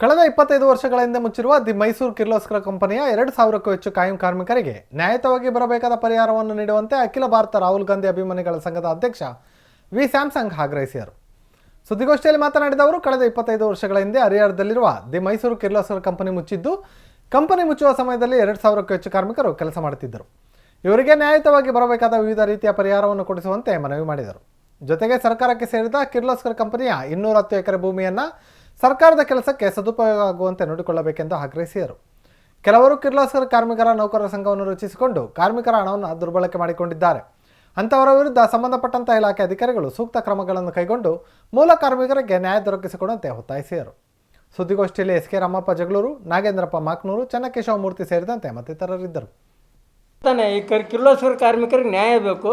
ಕಳೆದ ಇಪ್ಪತ್ತೈದು ವರ್ಷಗಳ ಹಿಂದೆ ಮುಚ್ಚಿರುವ ದಿ ಮೈಸೂರು ಕಿರ್ಲೋಸ್ಕರ ಕಂಪನಿಯ ಎರಡು ಸಾವಿರಕ್ಕೂ ಹೆಚ್ಚು ಕಾಯಂ ಕಾರ್ಮಿಕರಿಗೆ ನ್ಯಾಯತವಾಗಿ ಬರಬೇಕಾದ ಪರಿಹಾರವನ್ನು ನೀಡುವಂತೆ ಅಖಿಲ ಭಾರತ ರಾಹುಲ್ ಗಾಂಧಿ ಅಭಿಮಾನಿಗಳ ಸಂಘದ ಅಧ್ಯಕ್ಷ ವಿ ಸ್ಯಾಮ್ಸಂಗ್ ಆಗ್ರಹಿಸಿದರು. ಸುದ್ದಿಗೋಷ್ಠಿಯಲ್ಲಿ ಮಾತನಾಡಿದ ಅವರು, ಕಳೆದ ಇಪ್ಪತ್ತೈದು ವರ್ಷಗಳ ಹಿಂದೆ ಹರಿಹರದಲ್ಲಿರುವ ದಿ ಮೈಸೂರು ಕಿರ್ಲೋಸ್ಕರ ಕಂಪನಿ ಮುಚ್ಚಿದ್ದು, ಕಂಪನಿ ಮುಚ್ಚುವ ಸಮಯದಲ್ಲಿ ಎರಡು ಸಾವಿರಕ್ಕೂ ಹೆಚ್ಚು ಕಾರ್ಮಿಕರು ಕೆಲಸ ಮಾಡುತ್ತಿದ್ದರು. ಇವರಿಗೆ ನ್ಯಾಯಯುತವಾಗಿ ಬರಬೇಕಾದ ವಿವಿಧ ರೀತಿಯ ಪರಿಹಾರವನ್ನು ಕೊಡಿಸುವಂತೆ ಮನವಿ ಮಾಡಿದರು. ಜೊತೆಗೆ ಸರ್ಕಾರಕ್ಕೆ ಸೇರಿದ ಕಿರ್ಲೋಸ್ಕರ್ ಕಂಪನಿಯ ಇನ್ನೂರ ಹತ್ತು ಎಕರೆ ಭೂಮಿಯನ್ನು ಸರ್ಕಾರದ ಕೆಲಸಕ್ಕೆ ಸದುಪಯೋಗ ಆಗುವಂತೆ ನೋಡಿಕೊಳ್ಳಬೇಕೆಂದು ಆಗ್ರಹಿಸಿದರು. ಕೆಲವರು ಕಿರ್ಲೋಸ್ಕರ್ ಕಾರ್ಮಿಕರ ನೌಕರರ ಸಂಘವನ್ನು ರಚಿಸಿಕೊಂಡು ಕಾರ್ಮಿಕರ ಹಣವನ್ನು ದುರ್ಬಳಕೆ ಮಾಡಿಕೊಂಡಿದ್ದಾರೆ. ಅಂಥವರ ವಿರುದ್ಧ ಸಂಬಂಧಪಟ್ಟಂತಹ ಇಲಾಖೆ ಅಧಿಕಾರಿಗಳು ಸೂಕ್ತ ಕ್ರಮಗಳನ್ನು ಕೈಗೊಂಡು ಮೂಲ ಕಾರ್ಮಿಕರಿಗೆ ನ್ಯಾಯ ದೊರಕಿಸಿಕೊಡುವಂತೆ ಒತ್ತಾಯಿಸಿದರು. ಸುದ್ದಿಗೋಷ್ಠಿಯಲ್ಲಿ ಎಸ್ ಕೆ ರಾಮಪ್ಪ ಜಗಳೂರು, ನಾಗೇಂದ್ರಪ್ಪ ಮಾಕ್ನೂರು, ಚನ್ನಕೇಶವ ಮೂರ್ತಿ ಸೇರಿದಂತೆ ಮತ್ತಿತರರಿದ್ದರು. ತಾನೆ ಈ ಕಾರ್ಮಿಕರಿಗೆ ನ್ಯಾಯ ಬೇಕು.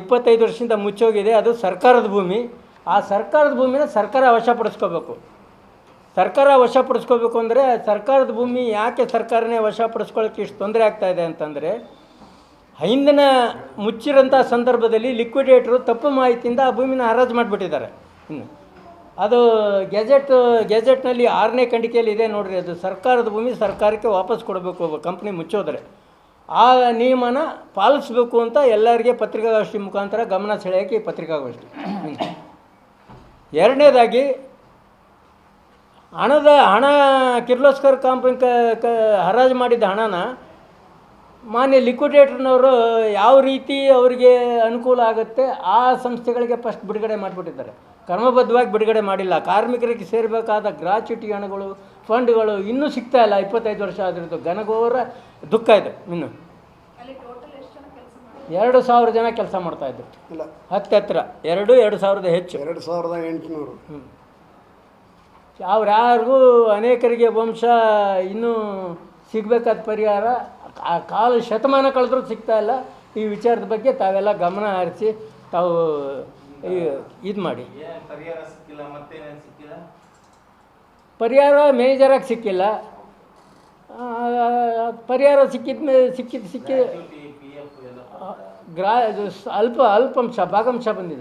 ಇಪ್ಪತ್ತೈದು ವರ್ಷದಿಂದ ಮುಚ್ಚೋಗಿದೆ. ಅದು ಸರ್ಕಾರದ ಭೂಮಿ. ಆ ಸರ್ಕಾರದ ಭೂಮಿನ ಸರ್ಕಾರ ವಶಪಡಿಸ್ಕೋಬೇಕು. ಸರ್ಕಾರ ವಶಪಡಿಸ್ಕೋಬೇಕು ಅಂದರೆ ಸರ್ಕಾರದ ಭೂಮಿ ಯಾಕೆ ಸರ್ಕಾರನೇ ವಶಪಡಿಸ್ಕೊಳ್ಳೋಕ್ಕೆ ಇಷ್ಟು ತೊಂದರೆ ಇದೆ ಅಂತಂದರೆ, ಹಿಂದಿನ ಮುಚ್ಚಿರೋಂಥ ಸಂದರ್ಭದಲ್ಲಿ ಲಿಕ್ವಿಡೇಟ್ರು ತಪ್ಪು ಮಾಹಿತಿಯಿಂದ ಆ ಭೂಮಿನ ಹರಾಜು ಮಾಡಿಬಿಟ್ಟಿದ್ದಾರೆ. ಇನ್ನು ಅದು ಗೆಜೆಟ್, ಗೆಜೆಟ್ನಲ್ಲಿ ಆರನೇ ಖಂಡಿಕೆಯಲ್ಲಿ ಇದೆ ನೋಡಿರಿ, ಅದು ಸರ್ಕಾರದ ಭೂಮಿ ಸರ್ಕಾರಕ್ಕೆ ವಾಪಸ್ ಕೊಡಬೇಕು ಕಂಪ್ನಿ ಮುಚ್ಚೋದ್ರೆ. ಆ ನಿಯಮನ ಪಾಲಿಸಬೇಕು ಅಂತ ಎಲ್ಲರಿಗೆ ಪತ್ರಿಕಾಗೋಷ್ಠಿ ಮುಖಾಂತರ ಗಮನ ಸೆಳೆಯೋಕೆ ಈ ಪತ್ರಿಕಾಗೋಷ್ಠಿ. ಎರಡನೇದಾಗಿ, ಹಣದ, ಹಣ ಕಿರ್ಲೋಸ್ಕರ್ ಕಂಪನಿ ಕ ಹರಾಜು ಮಾಡಿದ ಹಣನ ಮಾನ್ಯ ಲಿಕ್ವಿಡೇಟರ್ನವರು ಯಾವ ರೀತಿ ಅವರಿಗೆ ಅನುಕೂಲ ಆಗುತ್ತೆ, ಆ ಸಂಸ್ಥೆಗಳಿಗೆ ಫಸ್ಟ್ ಬಿಡುಗಡೆ ಮಾಡಿಬಿಟ್ಟಿದ್ದಾರೆ ಕ್ರಮಬದ್ಧವಾಗಿ ಬಿಡುಗಡೆ ಮಾಡಿಲ್ಲ. ಕಾರ್ಮಿಕರಿಗೆ ಸೇರಬೇಕಾದ ಗ್ರಾಚ್ಯುಟಿ ಹಣಗಳು ಫಂಡ್ಗಳು ಇನ್ನೂ ಸಿಗ್ತಾ ಇಲ್ಲ. ಇಪ್ಪತ್ತೈದು ವರ್ಷ ಆದ್ರಿಂದ ಘನಘೋರ ದುಃಖ ಇದೆ ಇನ್ನು. ಎರಡು ಸಾವಿರ ಜನ ಕೆಲಸ ಮಾಡ್ತಾಯಿದ್ರು ಇಲ್ಲ. ಹತ್ತು ಹತ್ತಿರ ಎರಡು ಎರಡು ಸಾವಿರದ ಹೆಚ್ಚು. ಎರಡು ಸಾವಿರದ ಎಂಟುನೂರು. ಅವ್ರು ಯಾರಿಗೂ ಅನೇಕರಿಗೆ ವಂಶ ಇನ್ನೂ ಸಿಗಬೇಕಾದ ಪರಿಹಾರ ಆ ಕಾಲ ಶತಮಾನ ಕಳೆದ್ರೂ ಸಿಗ್ತಾ ಇಲ್ಲ. ಈ ವಿಚಾರದ ಬಗ್ಗೆ ತಾವೆಲ್ಲ ಗಮನ ಹರಿಸಿ ತಾವು ಇದು ಮಾಡಿ. ಪರಿಹಾರ ಸಿಕ್ಕಿಲ್ಲ ಮತ್ತೇನೇನು ಸಿಕ್ಕಿಲ್ಲ? ಪರಿಹಾರ ಮೇಜರಾಗಿ ಸಿಕ್ಕಿಲ್ಲ. ಪರಿಹಾರ ಸಿಕ್ಕಿದ ಮೇಲೆ ಸಿಕ್ಕಿದ್ದು ಸಿಕ್ಕಿ ಗ್ರಾ ಇದು ಅಲ್ಪ ಅಲ್ಪಂಶ ಭಾಗಂಶ ಬಂದಿದೆ.